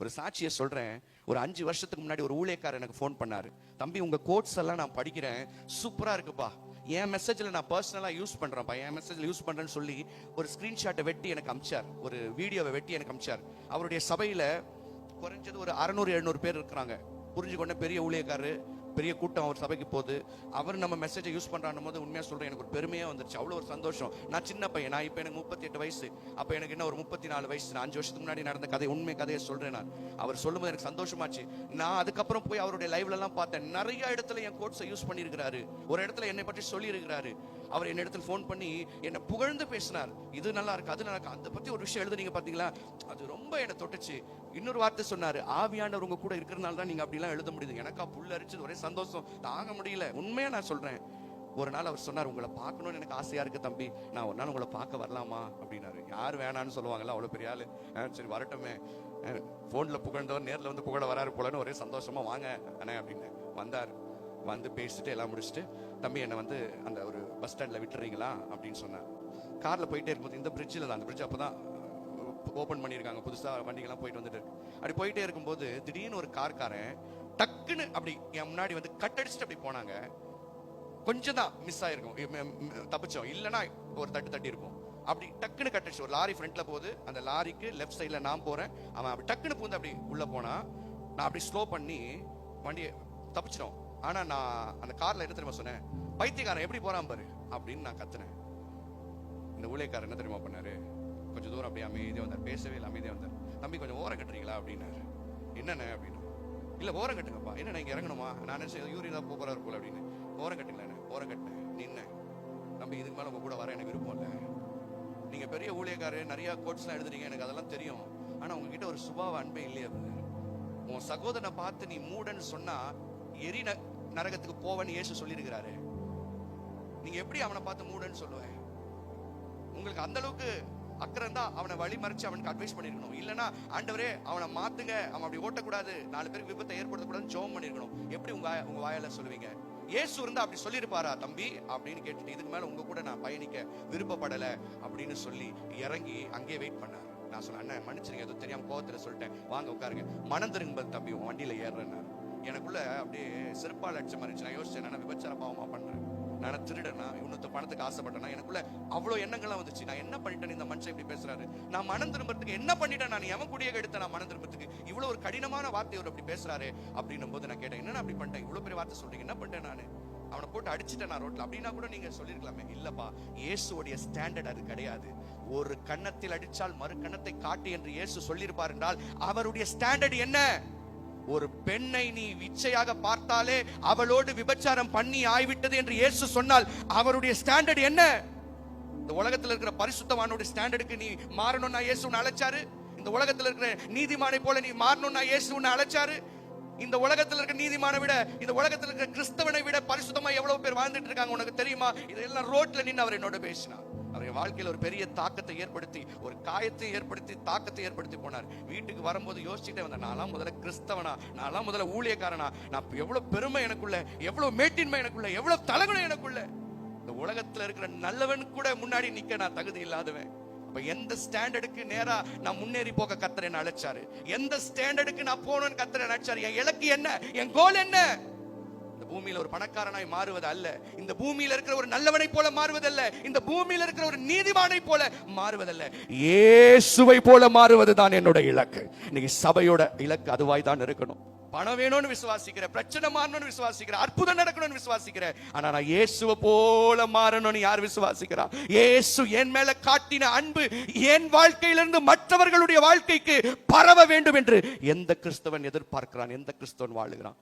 ஒரு சாட்சியை சொல்கிறேன் ஒரு அஞ்சு வருஷத்துக்கு முன்னாடி ஒரு ஊழியக்காரர் எனக்கு ஃபோன் பண்ணாரு. தம்பி உங்கள் கோட்ஸ் எல்லாம் நான் படிக்கிறேன். சூப்பராக இருக்குப்பா. என் மெசேஜில் நான் பர்சனலாக யூஸ் பண்ணுறேன்ப்பா என் மெசேஜில் யூஸ் பண்ணுறேன்னு சொல்லி ஒரு ஸ்க்ரீன்ஷாட்டை வெட்டி எனக்கு அமிச்சார். ஒரு வீடியோவை வெட்டி எனக்கு அமிச்சார். அவருடைய சபையில் குறைஞ்சது ஒரு அறநூறு எழுநூறு பேர் இருக்கிறாங்க. புரிஞ்சுக்கொண்ட பெரிய ஊழியக்காரர். பெரிய கூட்டம் அவர் சபைக்கு போகுது. அவர் நம்ம மெசேஜை யூஸ் பண்ணுறான் போது உண்மையாக சொல்கிறேன் எனக்கு ஒரு பெருமையாக வந்துருச்சு. அவ்வளோ ஒரு சந்தோஷம். நான் சின்ன பையன் நான் இப்போ எனக்கு முப்பத்தி எட்டு வயசு. அப்போ எனக்கு என்ன ஒரு முப்பத்தி நாலு வயசு. நான் அஞ்சு வருஷத்துக்கு முன்னாடி நடந்த கதை உண்மை கதையை சொல்கிறேன் நான். அவர் சொல்லும்போது எனக்கு சந்தோஷமாச்சு. நான் அதுக்கப்புறம் போய் அவருடைய லைவ்லலாம் பார்த்தேன். நிறைய இடத்துல என் கோட்ஸை யூஸ் பண்ணியிருக்கிறாரு. ஒரு இடத்துல என்னை பற்றி சொல்லியிருக்கிறாரு. அவர் என்ன இடத்துல ஃபோன் பண்ணி என்னை புகழ்ந்து பேசினார். இது நல்லா இருக்கு அது நல்லா அதை பற்றி ஒரு விஷயம் எழுதுனீங்க பார்த்தீங்களா அது ரொம்ப என்னை தொட்டுச்சு. இன்னொரு வார்த்தை சொன்னார் ஆவியானவர் உங்க கூட இருக்கிறனால தான் நீங்கள் அப்படிலாம் எழுத முடியுது. எனக்கா புல் அரிச்சது ஒரே சந்தோஷம். தாங்க முடியல. உண்மையா நான் சொல்றேன். ஒரு நாள் அவர் சொன்னார் உங்களை பார்க்கணும்னு எனக்கு ஆசையா இருக்கு தம்பி. நான் ஒரு நாள் உங்களை பார்க்க வரலாமா? அப்படின்னாரு. யார் வேணான்னு சொல்லுவாங்கல்ல அவ்வளோ பெரிய ஆளு. ஆ, சரி வரட்டுமே. ஃபோனில் புகழ்ந்தவர் நேரில் வந்து புகழ வராரு போலன்னு ஒரே சந்தோஷமா வாங்க அண்ணே அப்படின்னு வந்தார். வந்து பேசிட்டு எல்லாம் முடிச்சுட்டு தம்பி என்னை வந்து அந்த ஒரு பஸ் ஸ்டாண்டில் விட்டுறீங்களா? அப்படின்னு சொன்னார். காரில் போயிட்டே இருக்கும்போது இந்த பிரிட்ஜில் தான் அந்த பிரிட்ஜ் அப்போ தான் ஓப்பன் பண்ணியிருக்காங்க புதுசாக வண்டிகள்லாம் போயிட்டு வந்துட்டு அப்படி போயிட்டே இருக்கும்போது திடீர்னு ஒரு கார்காரன் டக்குன்னு அப்படி என் முன்னாடி வந்து கட் அடிச்சுட்டு அப்படி போனாங்க. கொஞ்சம் தான் மிஸ் ஆயிருக்கும். தப்பிச்சோம். இல்லைன்னா ஒரு தட்டு தட்டி இருக்கும். அப்படி டக்குன்னு கட் அடிச்சு ஒரு லாரி ஃப்ரண்ட்ல போகுது. அந்த லாரிக்கு லெஃப்ட் சைடில் நான் போறேன். அவன் அப்படி டக்குன்னு பூந்து அப்படி உள்ள போனா நான் அப்படி ஸ்லோ பண்ணி வண்டியை தப்பிச்சிடும் ஆனா நான் அந்த கார்ல என்ன தெரியுமா சொன்னேன்? பைத்தியக்காரன் எப்படி போறான் பாரு அப்படின்னு நான் கத்துனேன். இந்த ஊழியக்காரர் என்ன தெரியுமா பண்ணாரு? கொஞ்சம் தூரம் அப்படியே அமைதியாக வந்தார். பேசவே இல்லை அமைதியாக வந்தார். தம்பி கொஞ்சம் ஓரம் கட்டுறீங்களா? அப்படின்னாரு. என்னென்ன அப்படின்னு. இல்லை ஓரம் கட்டுங்கப்பா. என்ன இங்கே இறங்கணுமா? நான் நினைச்சேன் யூரி தான் போறாரு போல அப்படின்னு. ஓரம் கட்டுங்களேன் ஓரம் கட்டினேன் நின்னேன் நம்ம இதுக்கு மேலே உங்க கூட வர எனக்கு விருப்பம் இல்லை. நீங்கள் பெரிய ஊழியக்காரர் நிறையா கோட்ஸ்லாம் எழுதுறீங்க எனக்கு அதெல்லாம் தெரியும். ஆனால் உங்ககிட்ட ஒரு சுபாவ அன்பே இல்லையா உன் சகோதரனை பார்த்து நீ மூடன்னு சொன்னால் எரி ந- நரகத்துக்கு போவன்னு ஏசு சொல்லியிருக்கிறாரு. நீங்கள் எப்படி அவனை பார்த்து மூடன்னு சொல்லுவேன்? உங்களுக்கு அந்த அளவுக்கு அக்கறம் தான் அவனை வழி மறைச்சு அவனுக்கு அட்வைஸ் பண்ணிருக்கணும். இல்லனா ஆண்டவரே அவனை மாத்துங்க. அவன் அப்படி ஓட்டக்கூடாது. நாலு பேருக்கு விபத்தை ஏற்படுத்தக்கூடாதுன்னு ஜோம் பண்ணிருக்கணும். எப்படி உங்க உங்க வாயால சொல்லுவீங்க? இயேசு இருந்தா அப்படி சொல்லியிருப்பாரா தம்பி? அப்படின்னு கேட்டுட்டு இதுக்கு மேல உங்க கூட நான் பயணிக்க விருப்பப்படல அப்படின்னு சொல்லி இறங்கி அங்கேயே வெயிட் பண்ணார். நான் சொன்னேன் அண்ணன் மன்னிச்சிருங்க. ஏதோ தெரியாம கோவத்துல சொல்லிட்டேன். வாங்க உட்காருங்க. மனம் திரும்ப தம்பி. உன் வண்டியில ஏறுறேன் எனக்குள்ள அப்படியே செருப்பால் அடிச்ச மாதிரி நான் யோசிச்சேன் நான் விபச்சார பாவமா பண்றேன்? நான் திருடனா இன்னொருத்த பணத்துக்கு ஆசைப்பட்டேனா? எனக்குள்ள அவ்வளோ எண்ணங்கள்லாம் வந்துச்சு. நான் என்ன பண்ணிட்டேன்? இந்த மனுஷன் இப்படி பேசுறாரு. நான் மனம் திரும்பறதுக்கு என்ன பண்ணிட்டேன்? நான் எவன் குடியே எடுத்தேன் நான் மனம் திரும்புறதுக்கு இவ்வளோ ஒரு கடினமான வார்த்தை அவர் அப்படி பேசுறாரு அப்படின்னும் போது நான் கேட்டேன் என்ன அப்படி பண்ணிட்டேன் இவ்வளோ பெரிய வார்த்தை சொல்றீங்க. என்ன பண்ணிட்டேன் நான்? அவனை போட்டு அடிச்சிட்டேன் நான் ரோட்ல. அப்படின்னா கூட நீங்க சொல்லிருக்கலாமே இல்லப்பா இயேசுடைய ஸ்டாண்டர்ட் அது கிடையாது. ஒரு கன்னத்தில் அடிச்சால் மறு கன்னத்தை காட்டு என்று இயேசு சொல்லியிருப்பார் என்றால் அவருடைய ஸ்டாண்டர்ட் என்ன? ஒரு பெண்ணை நீ இச்சையாக பார்த்தாலே அவளோடு விபச்சாரம் பண்ணி ஆய்விட்டது என்று இயேசு சொன்னால் அவருடைய ஸ்டாண்டர்ட் என்ன? இந்த உலகத்தில் இருக்கிற பரிசுத்தவானோட ஸ்டாண்டர்டுக்கு நீ மாறணும்னா இயேசு உன்னை அழைச்சாரு? இந்த உலகத்தில் இருக்கிற நீதிமானை போல நீ மாறணும்னா இயேசு உன்னை அழைச்சாரு? இந்த உலகத்தில் இருக்கிற நீதிமானை விட இந்த உலகத்தில் இருக்கிற கிறிஸ்தவனை விட பரிசுத்தமா எவ்வளவு பேர் வாழ்ந்துட்டு இருக்காங்க உனக்கு தெரியுமா? இதெல்லாம் ரோட்ல நின்று அவர் என்னோட பேசினார். அவருடைய வாழ்க்கையில் ஒரு பெரிய தாக்கத்தை ஏற்படுத்தி ஒரு காயத்தை ஏற்படுத்தி தாக்கத்தை ஏற்படுத்தி போனார். வீட்டுக்கு வரும்போது யோசிச்சுட்டே வந்தேன் நான்லாம் முதல்ல கிறிஸ்தவனா? நான்லாம் முதல்ல ஊழியக்காரனா? நான் எவ்வளவு பெருமை எனக்குள்ள எவ்வளவு மேட்டின்மை எனக்குள்ள எவ்வளவு தலகுணம் எனக்குள்ள? இந்த உலகத்துல இருக்கிற நல்லவன் கூட முன்னாடி நிக்க நான் தகுதி இல்லாதவன். அப்ப எந்த ஸ்டாண்டர்டுக்கு நேரா நான் முன்னேறி போக கத்தரை அழைச்சாரு? எந்த ஸ்டாண்டர்டுக்கு நான் போகணும்னு கத்தரை அழைச்சாரு? என் இலக்கு என்ன? என் கோல் என்ன? பூமியில ஒரு பணக்காரனாய் மாறுவது அல்ல. இந்த பூமியில இருக்கிற ஒரு நல்லவனை போல மாறுவதல்ல. இந்த பூமியில இருக்கிற ஒரு நீதிமானை போல மாறுவதல்ல. இயேசுவை போல மாறுவது தான் என்னோட இலக்கு. இன்னைக்கு சபையோட இலக்கு அதுவாய் தான் இருக்கணும். பணம் வேணும்னு விசுவாசிக்கிற பிரச்சனை மாறணும்னு விசுவாசிக்கிற அற்புதம் நடக்கணும்னு விசுவாசிக்கிறேன் ஆனா நான் இயேசுவை போல மாறணும்னு யார் விசுவாசிக்கிறா? இயேசு என் மேல காட்டின அன்பு என் வாழ்க்கையிலிருந்து மற்றவர்களுடைய வாழ்க்கைக்கு பரவ வேண்டும் என்று எந்த கிறிஸ்தவன் எதிர்பார்க்கிறான்? எந்த கிறிஸ்தவன் வாழுகிறான்?